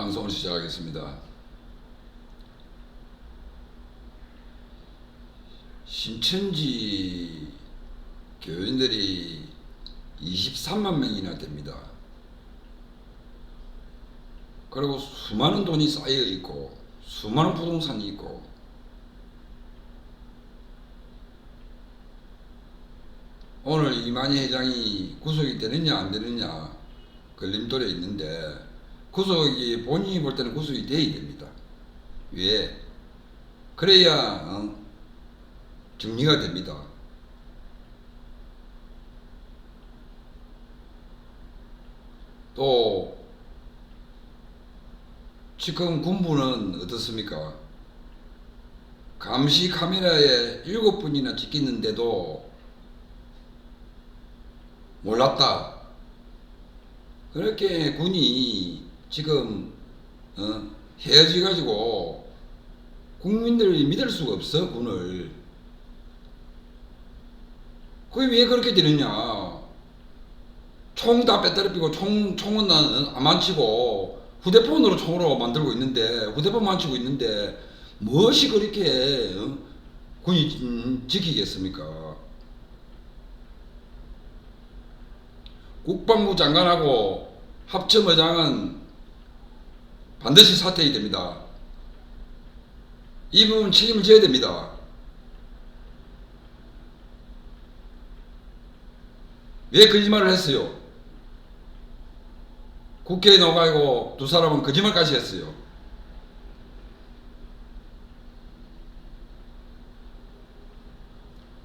방송을 시작하겠습니다. 신천지 교인들이 23만 명이나 됩니다. 그리고 수많은 돈이 쌓여 있고 수많은 부동산이 있고 오늘 이만희 회장이 구속이 되느냐 안 되느냐 걸림돌에 있는데 구속이 본인이 볼 때는 구속이 돼야 됩니다. 왜? 그래야 어, 정리가 됩니다. 또 지금 군부는 어떻습니까? 감시 카메라에 일곱 분이나 찍히는데도 몰랐다. 그렇게 군이 지금 어, 헤어지 가지고 국민들이 믿을 수가 없어 군을. 그게 왜 그렇게 되느냐? 총 다 배터리 피고 총 총은 안- 안 치고 휴대폰으로 총으로 만들고 있는데 휴대폰만 치고 있는데 무엇이 그렇게 어? 군이 음, 지키겠습니까? 국방부 장관하고 합참의장은 반드시 사퇴해야 됩니다. 이 부분 책임을 져야 됩니다. 왜 거짓말을 했어요? 국회에 나가고 두 사람은 거짓말까지 했어요.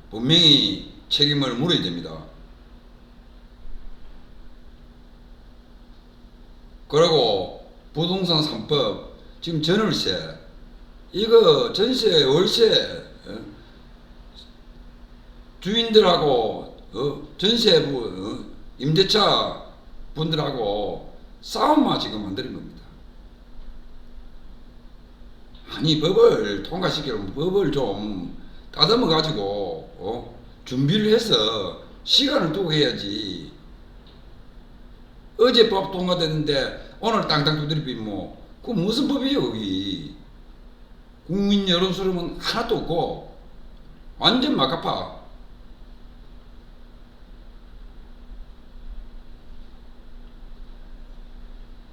분명히 책임을 물어야 됩니다. 그리고 부동산 3법 지금 전월세 이거 전세 월세 어? 주인들하고 어? 전세부 어? 임대차 분들하고 싸움만 지금 만드는 겁니다. 아니 법을 통과시키려면 법을 좀 다듬어 가지고 어? 준비를 해서 시간을 두고 해야지. 어제 법 통과됐는데 오늘 땅땅 두드리면 뭐, 그 무슨 법이에요, 거기. 국민 여론 수렴은 하나도 없고, 완전 막아파.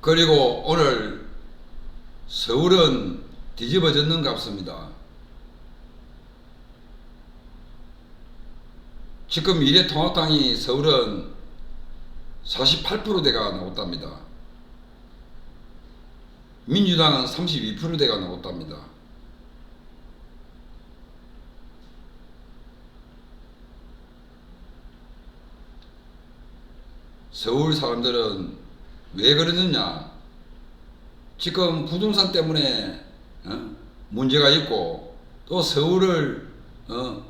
그리고 오늘 서울은 뒤집어졌는 값습니다. 지금 미래통합당이 서울은 48%대가 나왔답니다. 민주당은 32%대가 나왔답니다. 서울 사람들은 왜 그러느냐? 지금 부동산 때문에 어? 문제가 있고 또 서울을 어?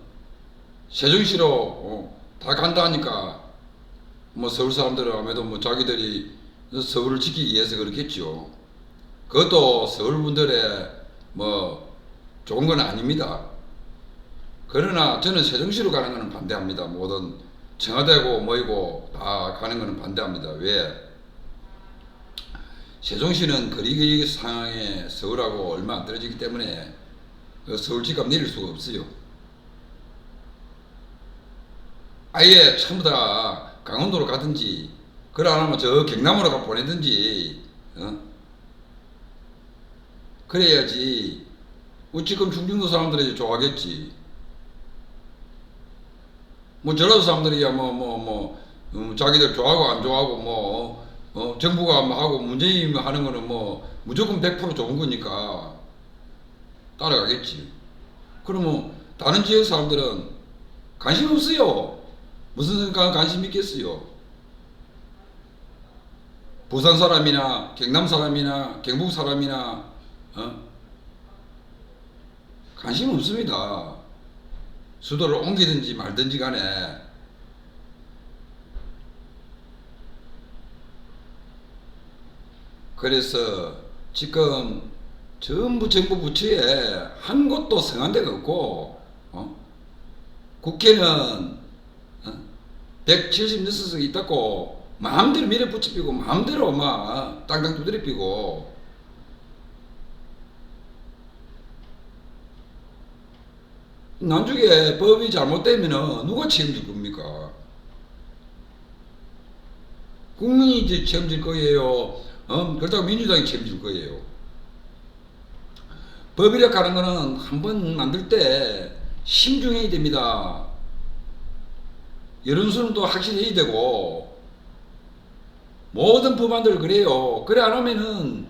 세종시로 어? 다 간다 하니까 뭐 서울 사람들은 아무래도 뭐 자기들이 서울을 지키기 위해서 그렇겠죠. 그것도 서울 분들의 뭐 좋은 건 아닙니다. 그러나 저는 세종시로 가는 것은 반대합니다. 모든 청와대고 뭐이고 다 가는 것은 반대합니다. 왜? 세종시는 거리 상황에 서울하고 얼마 안 떨어지기 때문에 그 서울 집값 내릴 수가 없어요. 아예 전부 다 강원도로 가든지 그래 안 하면 저 경남으로 가 보내든지 어? 그래야지. 뭐 지금 충청도 사람들이 좋아하겠지. 뭐 전라도 사람들이야 뭐 뭐뭐 음, 자기들 좋아하고 안 좋아하고 뭐 어, 정부가 뭐 하고 문재인이 하는 거는 뭐 무조건 100% 좋은 거니까 따라가겠지. 그러면 다른 지역 사람들은 관심 없어요. 무슨 관심 있겠어요? 부산 사람이나 경남 사람이나 경북 사람이나 어? 관심 없습니다. 수도를 옮기든지 말든지 간에 그래서 지금 전부 정부 부처에 한 곳도 성한 데가 없고 어? 국회는 176석이 있다고 마음대로 밀어붙이고 마음대로 막 땅땅 두드려 피고 나중에 법이 잘못되면 누가 책임질 겁니까? 국민이 이제 책임질 거예요. 어? 그렇다고 민주당이 책임질 거예요. 법이라 하는 거는 한 번 만들 때 심중해야 됩니다. 여론수는 확실해야 되고 모든 법안들 그래요. 그래 안 하면은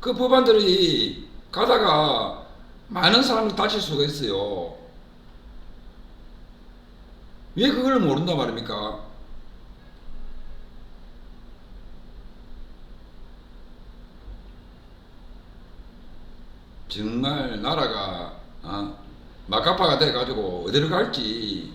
그 법안들이 가다가 많은 사람이 다칠 수가 있어요. 왜 그걸 모른단 말입니까? 정말 나라가 어, 막가파가 돼가지고 어디로 갈지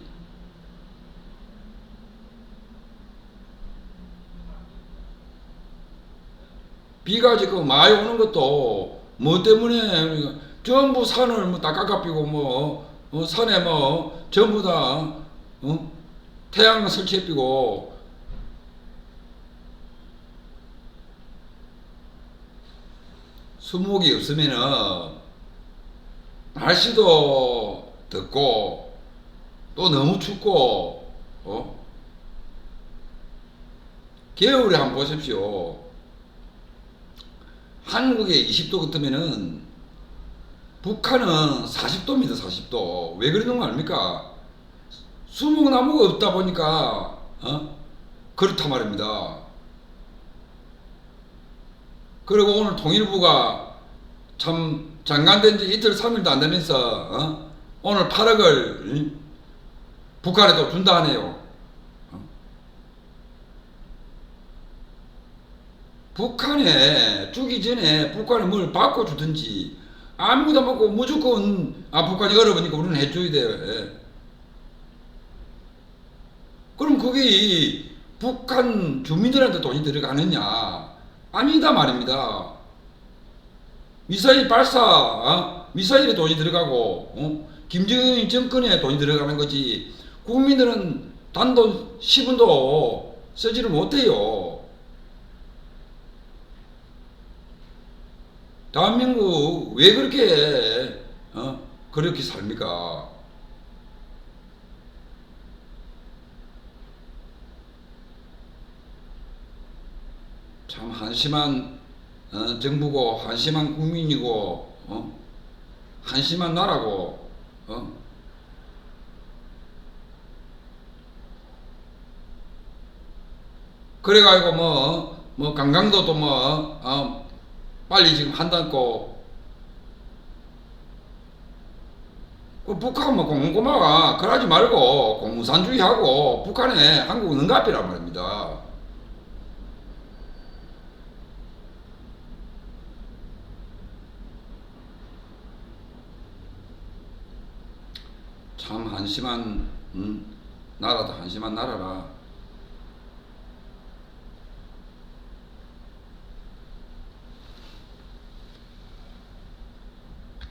비가 지금 많이 오는 것도 뭐 때문에 전부 산을 뭐 다 깎아피고 뭐 어, 산에 뭐 전부 다 어? 태양 설치해피고 수목이 없으면은 날씨도 덥고 또 너무 춥고 어? 겨울에 한번 보십시오. 한국에 20도 같으면은 북한은 40도입니다, 40도. 왜 그러는 거 아닙니까? 수목나무가 없다 보니까, 어? 그렇단 말입니다. 그리고 오늘 통일부가 참 장관된 지 이틀, 3일도 안 되면서, 어? 오늘 8억을 북한에 또 준다 하네요. 북한에 주기 전에 북한에 뭘 받고 주든지 아무것도 먹고 무조건 아 북한이 어려우니까 우리는 해줘야 돼. 예. 그럼 그게 북한 주민들한테 돈이 들어가느냐? 아니다 말입니다. 미사일 발사, 어? 미사일에 돈이 들어가고 어? 김정은 정권에 돈이 들어가는 거지. 국민들은 단돈 10원도 쓰지를 못해요. 대한민국 왜 그렇게 어? 그렇게 삽니까? 참 한심한 어, 정부고 한심한 국민이고 어? 한심한 나라고 어? 그래가지고 뭐, 뭐 강강도도 뭐, 어, 빨리 지금 한다고. 그 북한 뭐 공고마가 그러지 말고 공산주의하고 북한에 한국 능가비란 말입니다. 참 한심한 음, 나라다 한심한 나라라.